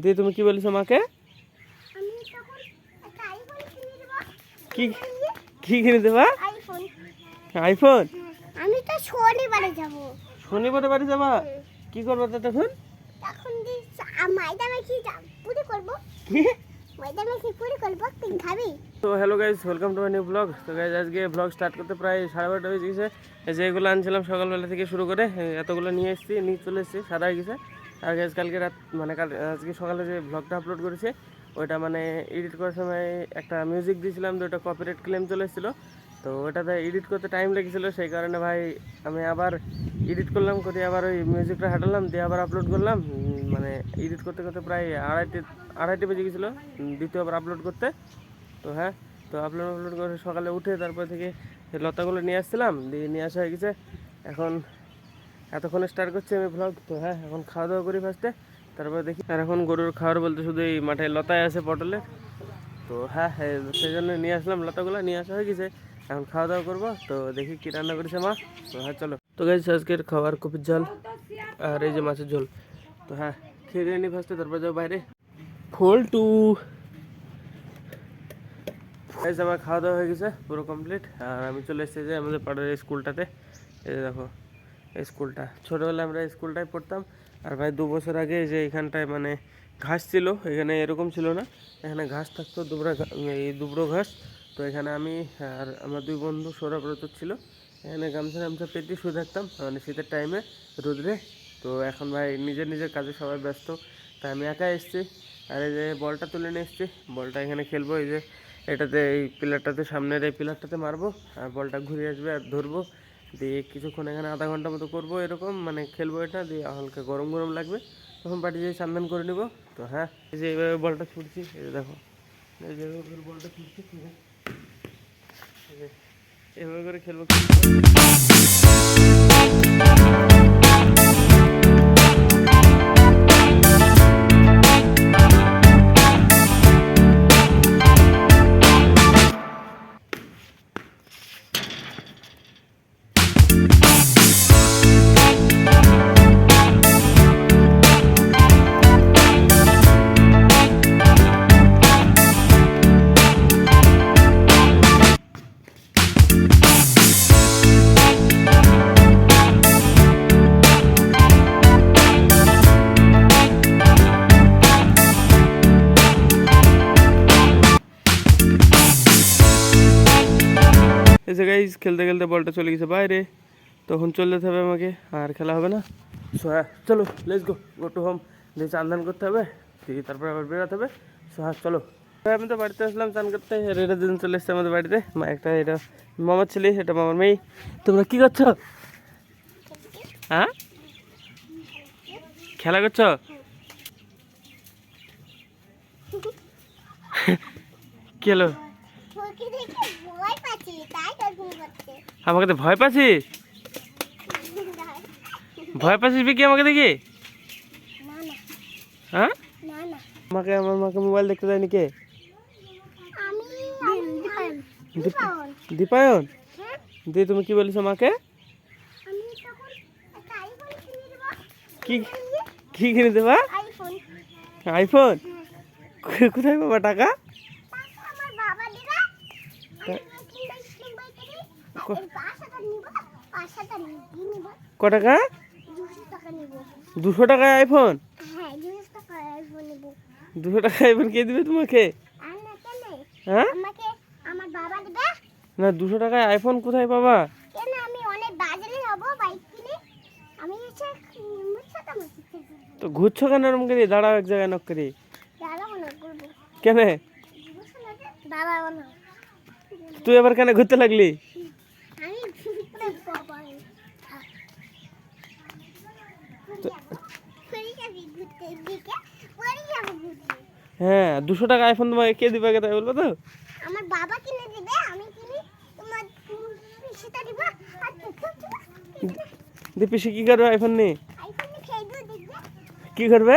দিয়ে তুমি কি বলেছ মাকে? কি কি কিনে দেবা? আইফোন আইফোন আমি তো শনিবারে যাব। শনিবারে বাড়ি যাবা? কি করব তো তখন? তখন যে ময়দানে কি পুরি করব। কি? ময়দানে কি পুরি করব তুই খাবি? তো hello guys welcome to my new blog তো গাইজ আজকে ব্লগ স্টার্ট করতে প্রায় সাড়ে বারোটা হয়ে গেছে। এই যে এগুলো আনছিলাম সকালবেলা থেকে শুরু করে এতগুলো নিয়ে এসেছি নিয়ে চলে এসেছি সাদা হয়ে গেছে। আর গাইজ কালকে রাত মানে কাল আজকে সকালে যে ব্লগটা আপলোড করেছে, ওইটা মানে এডিট করার সময় একটা মিউজিক দিয়েছিলাম, তো ওটা কপিরাইট ক্লেম চলে এসেছিল। তো ওটাতে এডিট করতে টাইম লেগেছিলো, সেই কারণে ভাই আমি আবার এডিট করলাম, করে আবার ওই মিউজিকটা হাঁটালাম, দিয়ে আবার আপলোড করলাম। মানে এডিট করতে করতে প্রায় আড়াইটে আড়াইটে বেজে গেছিল দ্বিতীয়বার আপলোড করতে। তো হ্যাঁ তো আপলোড আপলোড করে সকালে উঠে তারপর থেকে লতাগুলো নিয়ে আসছিলাম, দিয়ে নিয়ে আসা হয়ে গেছে। এখন এতক্ষণে স্টার্ট করছি আমি ভ্লগ তো হ্যাঁ এখন খাওয়া দাওয়া করি ফার্স্টে তারপর দেখি। আর এখন গরুর খাওয়ার বলতে শুধু এই মাঠে লতায় আছে পটলে। তো হ্যাঁ হ্যাঁ সেই জন্য নিয়ে আসলাম লতাগুলো, নিয়ে আসা হয়ে গেছে। এখন খাওয়া দাওয়া করব, তো দেখি কি রান্না করেছে মা। তো হ্যাঁ চলো। তো গাইছে আজকের খাবার কপির ঝাল আর এই যে মাছের ঝোল। তো হ্যাঁ খেয়ে দিয়ে নি ফার্স্টে তারপর যাও বাইরে। ফোল টু। গাইজ আমার খাওয়া দাওয়া হয়ে গেছে, পুরো কমপ্লিট আর আমি চলে এসেছি যে আমাদের পাড়ার এই স্কুলটাতে এই দেখো। এই স্কুলটা। ছোটোবেলায় আমরা স্কুলটায় পড়তাম। আর ভাই, দু বছর আগে যে এখানটায় মানে ঘাস ছিল, এখানে এরকম ছিল না। এখানে ঘাস থাকতো দুবরা এই দুবরো ঘাস। তো এখানে আমি আর আমার দুই বন্ধু সৌরব্রত ছিল। এখানে গামছা গামছা পেতে শুয়ে থাকতাম মানে শীতের টাইমে রোদ্রে। তো এখন ভাই, নিজের নিজের কাজে সবাই ব্যস্ত। তাই আমি একা এসেছি। আর এই যে বলটা তুলে নিয়ে এসেছি। বলটা এখানে খেলব, এই যে এটাতে, এই পিলারটাতে সামনের এই পিলারটাতে মারবো। আর বলটা ঘুরে আসবে আর ধরবো। দিয়ে কিছুক্ষণ এখানে আধা ঘণ্টা মতো করব এরকম মানে খেলব এটা, দিয়ে হালকা গরম গরম লাগবে। তখন বাড়ি যেয়ে সান্ধান করে নেব। তো হ্যাঁ এই যে এইভাবে বলটা ছুটছি, এই যে দেখো, এই বলটা ছুটছি এভাবে করে খেলব। এই যে গাইজ খেলতে খেলতে বলটা চলে গেছে বাইরে। তখন চলে যেতে হবে আমাকে আর খেলা হবে না। সো হ্যাঁ চলো let's go go to home দিয়ে চান করতে হবে দিয়ে তারপরে আবার বেরোতে হবে। সো হ্যাঁ চলো। হ্যাঁ, আমি তো বাড়িতে আসলাম চান করতে আর এটা দিন চলে এসছে আমাদের বাড়িতে মা একটা এটা মামার ছেলে এটা মামার মেয়ে। তোমরা কি করছ? হ্যাঁ? খেলা করছ? কি আমাকে তো ভয় পাচ্ছিস? ভয় পাচ্ছিস কি আমাকে দেখি? না না হ্যাঁ? না না আমাকে আমার মাকে মোবাইল দেখতে দেয়নি কে? আমি দীপায়ন? হ্যাঁ দিয়ে তুমি কি বলেছ মাকে? আমি তখন কিনে দেবো কি কি কিনে দেবা? আইফোন। আইফোন? কোথায় বাবা টাকা আমার বাবা দিবা আমি কিনবা কিনবা থেকে কো- এই পাঁচ হাজার নিব পাঁচ হাজার নিব ক টাকা? দুশো টাকা টাকায় আইফোন হ্যাঁ দুশো টাকা আইফোন আইফোন কে দিবে তোমাকে? হ্যাঁ? না দুশো টাকায় আইফোন কোথায় পাবা? তো ঘুরছো কেন ওরম করে? দাঁড়াও এক জায়গায় নক করে। কেন? তুই এবার কেন ঘুরতে লাগলি আমি পুরো বাবা ফেরি যাবি ঘুরতে দিকে পরে যাব ঘুরতে হ্যাঁ দুশো টাকা আইফোন তোমাকে কে দিবে তাই বলব তো? আমার বাবা কিনে দিবে আমি কিনি তোমার সেটা দিব আর দিয়ে পিসি কি করবে আইফোন নিয়ে? কি করবে?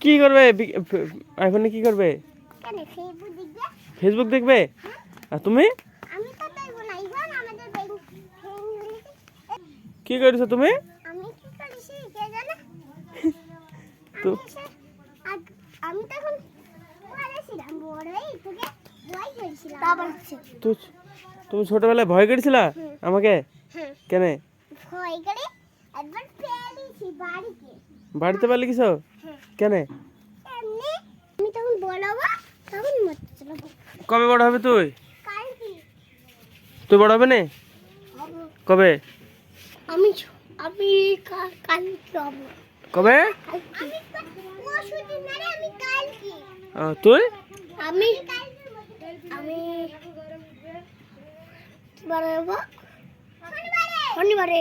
কি করবে? আইফোনে কি করবে? ফেসবুক দেখবে? আর তুমি? আমি তো দেখব না আমাদের ব্যাংক কি করেছ তুমি আমি কি করেছি কে জানে তো। আমি তখন বড় ছিলাম বড় তোকে ভয় করেছিলাম বাবা হচ্ছে তো তুমি ছোটবেলায় ভয় করেছিলা আমাকে? কেন? ভয় করে একবার বাড়িতে বাড়িতে পারলে কিছু কেন? আমি তখন কবে বড় হবে তুই? তুই বড় হবে না? কবে? আমি আমি কাল কি হব। কবে? তুই? আমি আমি শনিবারে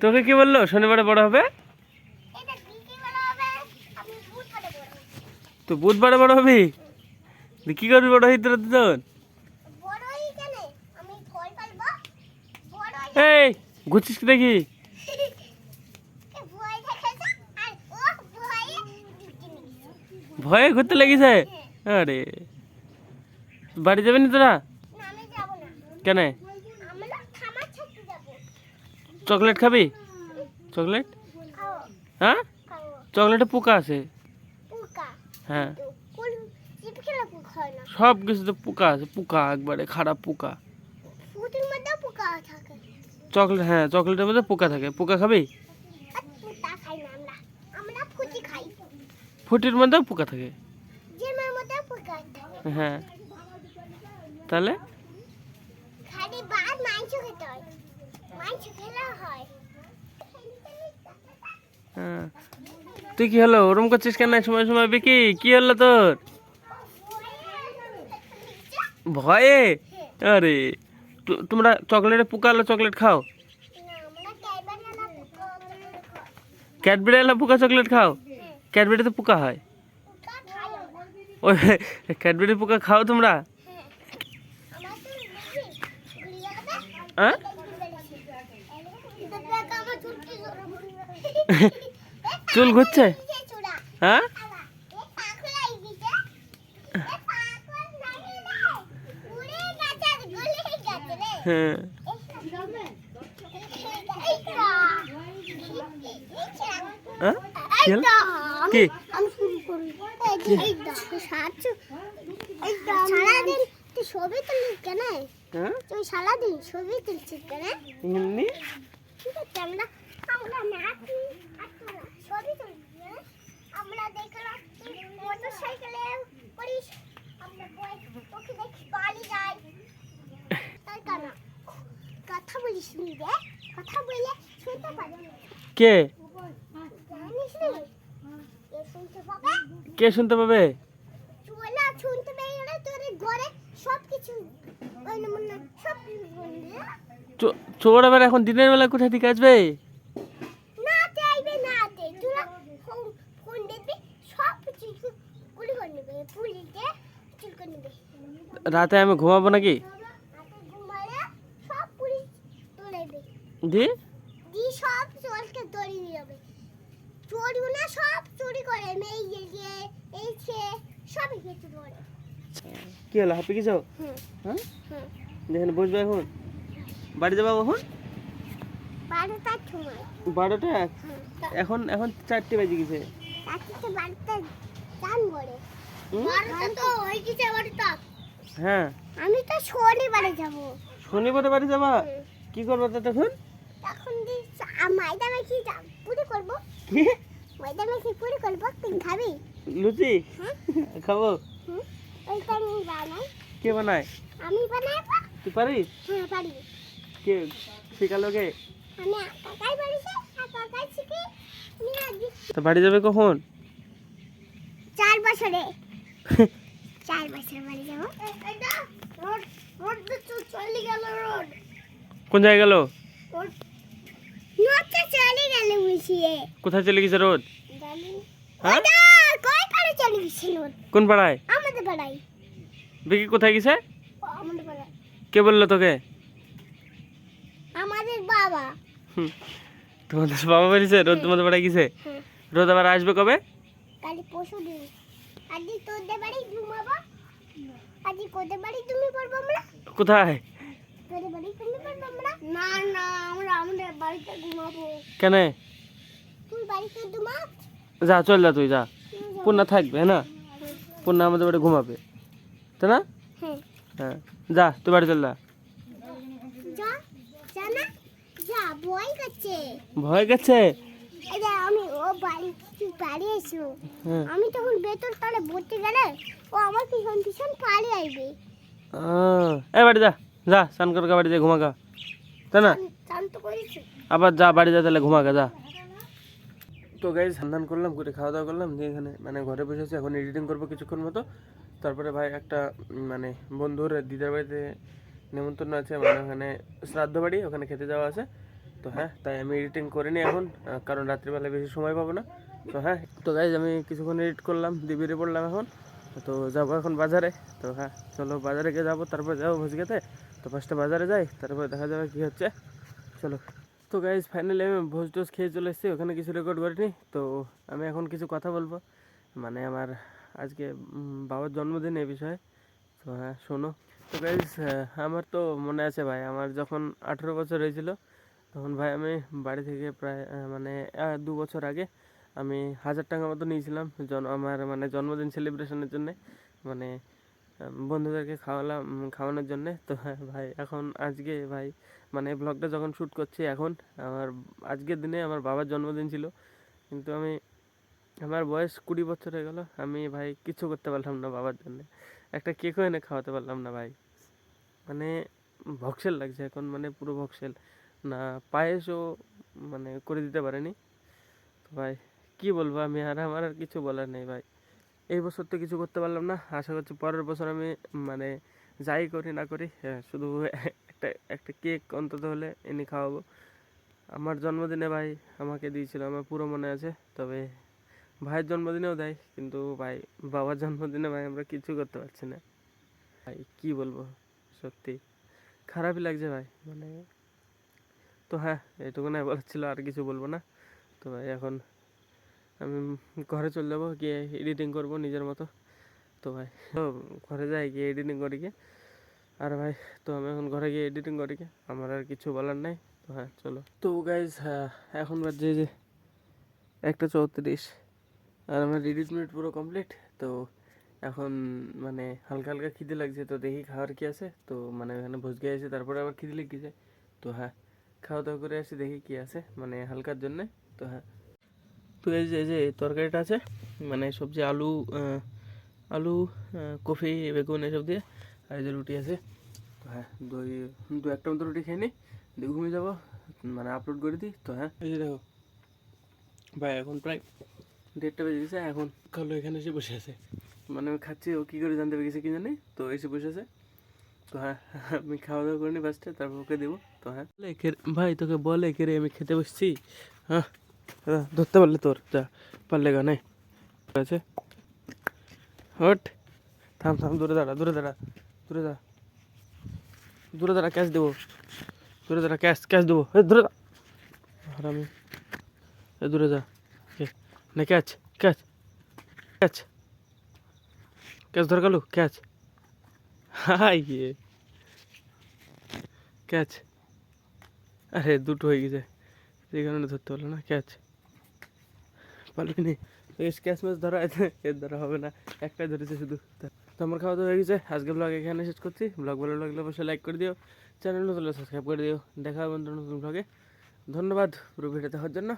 তোকে কি বলল? শনিবারে বড় হবে। তো বুধবারে বড় হবি। কি করবি বড় হই তোর দুজন এই ঘুরছিস কি দেখি? ভয় ঘুরতে লেগেছে? আরে। বাড়ি যাবি না তোরা? কেন? চকলেট খাবি? চকলেট? হ্যাঁ? চকলেটে পোকা আছে। হ্যাঁ। সব কিছুতে পোকা আছে পোকা একবারে খারাপ পোকা ফুটির মধ্যে পোকা থাকে চকলেট হ্যাঁ চকলেটের মধ্যে পোকা থাকে। পোকা খাবি? ফুটির মধ্যেও পোকা থাকে। হ্যাঁ। তাহলে? হয়। তুই কি হলো? ওরম করছিস কেন? সময় সময় বিকি। কি হলো তোর? ভয়ে? আরে। তোমরা চকলেটে পোকা হলো চকলেট খাও? না ক্যাডবেরি না পোকা চকলেট খাও? ক্যাডবেরিতে পোকা হয়? ওই ক্যাডবেরি পোকা খাও তোমরা? হ্যাঁ? চুল ঘুরছে? হ্যাঁ? হ্যাঁ। হ্যাঁ? কি? তুই ছবি তুলিস কেন? হ্যাঁ? তুই সারাদিন ছবি তুলছিস কেন? এমনি? ঠিক আছে আমরা আমরা তোরা ছবি হ্যাঁ? আমরা দেখলাম মোটর সাইকেলে করিস। আমরা বই তোকে দেখি বাড়ি যাই কে? কে শুনতে পাবে? হ্যাঁ? চোর আবার এখন দিনের বেলা কোথায় থেকে আসবে? রাতে আমি ঘুমাবো তে তোরা ফোন ফোন দেখবি সব কিছু গুলি করে নেবে পুলিশে চুল করে নেবে রাতে আমি ঘুমাবো নাকি রাতে ঘুমালে সব পুলিশ তুলে নেবে দি? দি সব চোরকে ধরে নিয়ে যাবে। চোরগুলো সব চুরি করে। মেয়ে গিয়ে এই সে সবই কিছু করে কি হলো হাঁপি কিছু হুম। হ্যাঁ? যেখানে বসবে এখন? বাড়ি যাবা সময়। বারোটা? এখন এখন চারটে বেজে গেছে। হয়ে হ্যাঁ। আমি তো শনিবারে যাব। শনিবারে বাড়ি যাবা? কি করব তো তখন? তখন দি ময়দা মেখে যা- পুরি করব। কি ময়দা মেখে পুরি করব তুই খাবি? লুচি? হ্যাঁ। খাব। ওইটা আমি বানাই। কে বানায়? আমি বানাই বা তুই পারিস? হ্যাঁ পারি। কে শেখালো কে? আমি কাকাই পারিছে আর কাকাই শিখি তো বাড়ি যাবে কখন? চার বছরে। চার বছর বাড়ি যাব। এটা রোড রোড তো চলে গেল রোড। কোন জায়গায় গেল রোড নচ্ছে চলে গেল মিশিয়ে কোথায় চলে গেছে রোদ জানি হ্যাঁ? ওটা কই পারে চলে গেছে রোড কোন পাড়ায় আমাদের পাড়াই বিকি কোথায় গেছে আমাদের পাড়ায় কে বলল তোকে আমাদের বাবা হুম। তোমাদের বাবা বেরিয়েছে রোদ তোমাদের বাড়ায় গেছে হ্যাঁ রোদ আবার আসবে কবে কালি পশু দিন আজকে তোদের বাড়ি ঘুমাবো আজকে কোদের বাড়ি তুমি করব আমরা কোথায় তোদের বাড়ি তুমি করব আমরা না না আমরা আমাদের বাড়িতে ঘুমাবো। কেন? বাড়িতে দুমা যা চল যা তুই যা। পূর্ণা থাকবে হ্যাঁ না? পূর্ণা আমাদের বাড়ি ঘুমাবে। তাই না? হ্যাঁ। হ্যাঁ। যা তুই বাড়ি চল যা। ভয় গেছে আমি ও বাড়ি তুই বাড়ি এসো। হ্যাঁ। আমি তখন বেতন তলে ভর্তি গেলে ও আমার পিছন পিছন আসবে। আহ, এই বাড়ি যা যা স্নান করকা বাড়ি যা ঘুমাকা তাই না? তো করেছি? আবার যা, বাড়ি যা, তাহলে ঘুমাকা, যা। তো গাই সন্ধান করলাম করে খাওয়া দাওয়া করলাম, দিয়ে এখানে মানে ঘরে বসে আছি, এখন এডিটিং করব কিছুক্ষণ মতো। তারপরে ভাই একটা মানে বন্ধুর দিদার বাড়িতে নেমন্তন্ন আছে মানে ওখানে শ্রাদ্ধ বাড়ি, ওখানে খেতে যাওয়া আছে। তো হ্যাঁ তাই আমি এডিটিং করে নিই এখন কারণ রাত্রিবেলায় বেশি সময় পাবো না। তো হ্যাঁ তো গাইজ আমি কিছুক্ষণ এডিট করলাম দিয়ে বেরিয়ে পড়লাম এখন। তো যাব এখন বাজারে। তো হ্যাঁ চলো বাজারে গিয়ে যাব, তারপর যাব ভোজ খেতে তো ফার্স্টে বাজারে যাই, তারপর দেখা যাবে কী হচ্ছে। চলো। তো গাইজ ফাইনালি আমি ভোজ টোজ খেয়ে চলে এসেছি, ওখানে কিছু রেকর্ড করিনি। তো আমি এখন কিছু কথা বলব। মানে আমার আজকে বাবার জন্মদিন এ বিষয়ে। তো হ্যাঁ শোনো। তো গাইজ আমার তো মনে আছে ভাই, আমার যখন আঠেরো বছর হয়েছিল, তখন ভাই আমি বাড়ি থেকে প্রায় মানে দু বছর আগে আমি হাজার টাকা মতো নিয়েছিলাম। জন, আমার মানে জন্মদিন সেলিব্রেশনের জন্যে মানে বন্ধুদেরকে খাওয়ালাম খাওয়ানোর জন্যে। তো হ্যাঁ ভাই, এখন আজকে ভাই মানে ব্লগটা যখন শ্যুট করছি এখন আমার আজকের দিনে আমার বাবার জন্মদিন ছিল কিন্তু আমি আমার বয়স কুড়ি বছর হয়ে গেল আমি ভাই কিছু করতে পারলাম না বাবার জন্য। একটা কেকও এনে খাওয়াতে পারলাম না ভাই। মানে ভক্সেল লাগছে এখন মানে পুরো ভক্সেল। না পায়েসও মানে করে দিতে পারেনি। তো ভাই কি বলব আমি আর আমার আর কিছু বলার নেই ভাই। এই বছর তো কিছু করতে পারলাম না আশা করছি পরের বছর আমি মানে যাই করি না করি হ্যাঁ, শুধু একটা একটা কেক অন্তত হলে এনে খাওয়াবো। আমার জন্মদিনে ভাই আমাকে দিয়েছিল, আমার পুরো মনে আছে, তবে ভাইয়ের জন্মদিনেও দেয়, কিন্তু ভাই, বাবার জন্মদিনে ভাই আমরা কিছু করতে পারছি না। ভাই, কি বলব, সত্যি খারাপই লাগছে ভাই মানে তো হ্যাঁ এইটুকুনাই বলার ছিল, আর কিছু বলব না। তো ভাই, এখন আমি ঘরে চলে যাব, গিয়ে এডিটিং করব নিজের মতো। তো ভাই, ঘরে যাই, গিয়ে এডিটিং করি গিয়ে। আর ভাই, তো আমি এখন ঘরে গিয়ে এডিটিং করি আমার আর কিছু বলার নাই। তো হ্যাঁ চলো। তো গাইজ এখন বাজে যে একটা চৌত্রিশ। আর আমার এডিট মিনিট পুরো কমপ্লিট তো এখন মানে হালকা হালকা খিদে লাগছে, তো দেখি খাওয়ার কি আছে। তো মানে ওখানে ভোজ গিয়ে আছে তারপরে আবার খিদে লেগেছে। তো হ্যাঁ খাওয়া দাওয়া করে আসি, দেখি কি আছে মানে হালকার জন্যে। তো হ্যাঁ। তো এই যে এই যে তরকারিটা আছে মানে সবজি, আলু আলু কফি, বেগুন, এসব দিয়ে, আর এই যে রুটি আছে। হ্যাঁ দই দু একটা মতো রুটি খেয়ে নিই দিয়ে ঘুমিয়ে যাব মানে আপলোড করে দিই তো হ্যাঁ। এই যে দেখো ভাই এখন প্রায় দেড়টা বেজে গেছে এখন কালো এখানে এসে বসে আছে। মানে আমি খাচ্ছি ও কী করে জানতে পেরেছে কি জানি তো এসে বসে আছে। তো হ্যাঁ আমি খাওয়া দাওয়া করিনি ফার্স্টে তারপর ওকে দেবো তো হ্যাঁ। ভাই তোকে বলে কে রে আমি খেতে বসছি। হ্যাঁ ধরতে পারলে তোর যা পারলে গা নাই ঠিক আছে? হট থাম থাম দূরে দাঁড়া দূরে দাঁড়া দূরে দাঁড়া। দূরে দাঁড়া ক্যাশ দেবো। দূরে দাঁড়া ক্যাশ ক্যাশ দেবো। এ দূরে আর আমি এ দূরে যা। নে, ক্যাচ ক্যাচ ক্যাচ। ক্যাচ ধর গেল, ক্যাচ। High catch. আরে, দুটো হয়ে গেছে। সেই কারণে ধরতে পারল না, ক্যাচ। পারবি নি? ক্যাচ ম্যাচ ধরা আছে এর ধরা হবে না। একটাই ধরেছে শুধু। আমার খাওয়া দাওয়া হয়ে গেছে। আজকে ব্লগ এখানে শেষ করছি। ব্লগ ভালো লাগলে অবশ্যই লাইক করে দিও। চ্যানেল নতুন সাবস্ক্রাইব করে দিও। দেখা হবে বন্ধু নতুন ব্লগে ধন্যবাদ পুরো ভিডিও দেখার জন্য।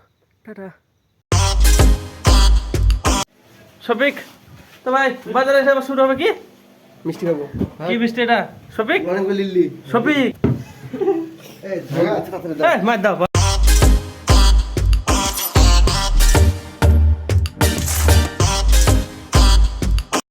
টাটা। শফিক তো ভাই বাজারে এসে শুরু হবে কি? মিষ্টি খাব। কি বৃষ্টি এটা? শফিক? শফিক? হ্যাঁ মার দাও।